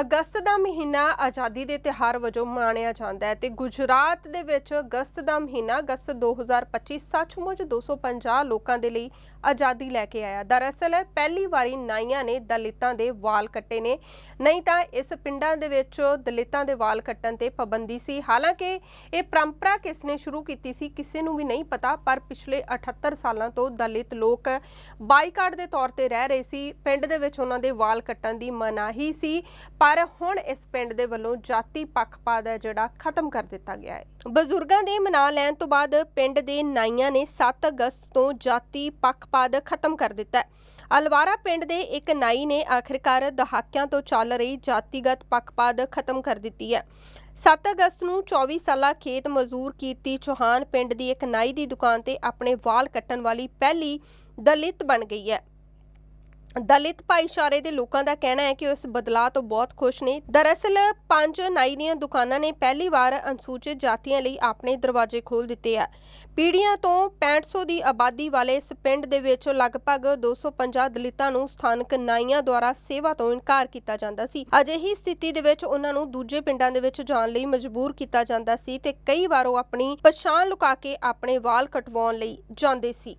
ਅਗਸਤ ਦਾ ਮਹੀਨਾ ਆਜ਼ਾਦੀ ਦੇ ਤਿਹਾਰ ਵਜੋਂ ਮਨਾਇਆ ਜਾਂਦਾ ਹੈ ਤੇ ਗੁਜਰਾਤ ਦੇ ਵਿੱਚ ਅਗਸਤ ਦਾ ਮਹੀਨਾ ਅਗਸਤ 2025 ਸੱਚਮੁੱਚ 250 ਲੋਕਾਂ ਦੇ ਲਈ ਆਜ਼ਾਦੀ ਲੈ ਕੇ ਆਇਆ। ਦਰਅਸਲ ਪਹਿਲੀ ਵਾਰੀ ਨਾਈਆਂ ਨੇ ਦਲਿਤਾਂ ਦੇ ਵਾਲ ਕੱਟੇ ਨੇ। ਨਹੀਂ ਤਾਂ ਇਸ ਪਿੰਡਾਂ ਦੇ ਵਿੱਚ ਦਲਿਤਾਂ ਦੇ ਵਾਲ ਕੱਟਣ ਤੇ ਪਾਬੰਦੀ ਸੀ। ਹਾਲਾਂਕਿ ਇਹ ਪਰੰਪਰਾ ਕਿਸ ਨੇ ਸ਼ੁਰੂ ਕੀਤੀ ਸੀ ਕਿਸੇ ਨੂੰ ਵੀ ਨਹੀਂ ਪਤਾ, ਪਰ ਪਿਛਲੇ 78 ਸਾਲਾਂ ਤੋਂ ਦਲਿਤ ਲੋਕ ਬਾਈਕਾਟ ਦੇ ਤੌਰ ਤੇ ਰਹਿ ਰਹੇ ਸੀ। ਪਿੰਡ ਦੇ ਵਿੱਚ ਉਹਨਾਂ ਦੇ ਵਾਲ ਕੱਟਣ ਦੀ ਮਨਾਹੀ ਸੀ। ਪਰ ਹੁਣ ਇਸ ਪਿੰਡ ਦੇ ਵੱਲੋਂ ਜਾਤੀ ਪੱਖਪਾਤ ਹੈ ਜਿਹੜਾ ਖਤਮ ਕਰ ਦਿੱਤਾ ਗਿਆ ਹੈ। ਬਜ਼ੁਰਗਾਂ ਦੇ ਮਨਾ ਲੈਣ ਤੋਂ ਬਾਅਦ ਪਿੰਡ ਦੇ ਨਾਈਆਂ ਨੇ 7 ਅਗਸਤ ਤੋਂ ਜਾਤੀ ਪੱਖਪਾਤ ਖਤਮ ਕਰ ਦਿੱਤਾ ਹੈ। ਅਲਵਾਰਾ ਪਿੰਡ ਦੇ ਇੱਕ ਨਾਈ ਨੇ ਆਖਿਰਕਾਰ ਦਹਾਕਿਆਂ ਤੋਂ ਚੱਲ ਰਹੀ ਜਾਤੀਗਤ ਪੱਖਪਾਤ ਖਤਮ ਕਰ ਦਿੱਤੀ ਹੈ। 7 ਅਗਸਤ ਨੂੰ 24 ਸਾਲਾ ਖੇਤ ਮਜ਼ਦੂਰ ਕੀਰਤੀ ਚੌਹਾਨ ਪਿੰਡ ਦੀ ਇੱਕ ਨਾਈ ਦੀ ਦੁਕਾਨ ਤੇ ਆਪਣੇ ਵਾਲ ਕੱਟਣ ਵਾਲੀ ਪਹਿਲੀ ਦਲਿਤ ਬਣ ਗਈ ਹੈ। ਦਲਿਤ ਭਾਈਚਾਰੇ ਦੇ ਲੋਕਾਂ ਦਾ ਕਹਿਣਾ ਹੈ ਕਿ ਉਹ ਇਸ ਬਦਲਾਅ ਤੋਂ ਬਹੁਤ ਖੁਸ਼ ਨੇ। ਦਰਅਸਲ, ਪੰਜ ਨਾਈ ਦੀਆਂ ਦੁਕਾਨਾਂ ਨੇ ਪਹਿਲੀ ਵਾਰ ਅਨੁਸੂਚਿਤ ਜਾਤੀਆਂ ਲਈ ਆਪਣੇ ਦਰਵਾਜ਼ੇ ਖੋਲ੍ਹ ਦਿੱਤੇ ਆ। ਪੀੜੀਆਂ ਤੋਂ 6500 ਦੀ ਆਬਾਦੀ ਵਾਲੇ ਇਸ ਪਿੰਡ ਦੇ ਵਿੱਚ ਲਗਭਗ 250 ਦਲਿਤਾਂ ਨੂੰ ਸਥਾਨਕ ਨਾਈਆਂ ਦੁਆਰਾ ਸੇਵਾ ਤੋਂ ਇਨਕਾਰ ਕੀਤਾ ਜਾਂਦਾ ਸੀ। ਅਜਿਹੀ ਸਥਿਤੀ ਦੇ ਵਿੱਚ ਉਹਨਾਂ ਨੂੰ ਦੂਜੇ ਪਿੰਡਾਂ ਦੇ ਵਿੱਚ ਜਾਣ ਲਈ ਮਜਬੂਰ ਕੀਤਾ ਜਾਂਦਾ ਸੀ ਤੇ ਕਈ ਵਾਰ ਉਹ ਆਪਣੀ ਪਛਾਣ ਲੁਕਾ ਕੇ ਆਪਣੇ ਵਾਲ ਕਟਵਾਉਣ ਲਈ ਜਾਂਦੇ ਸੀ।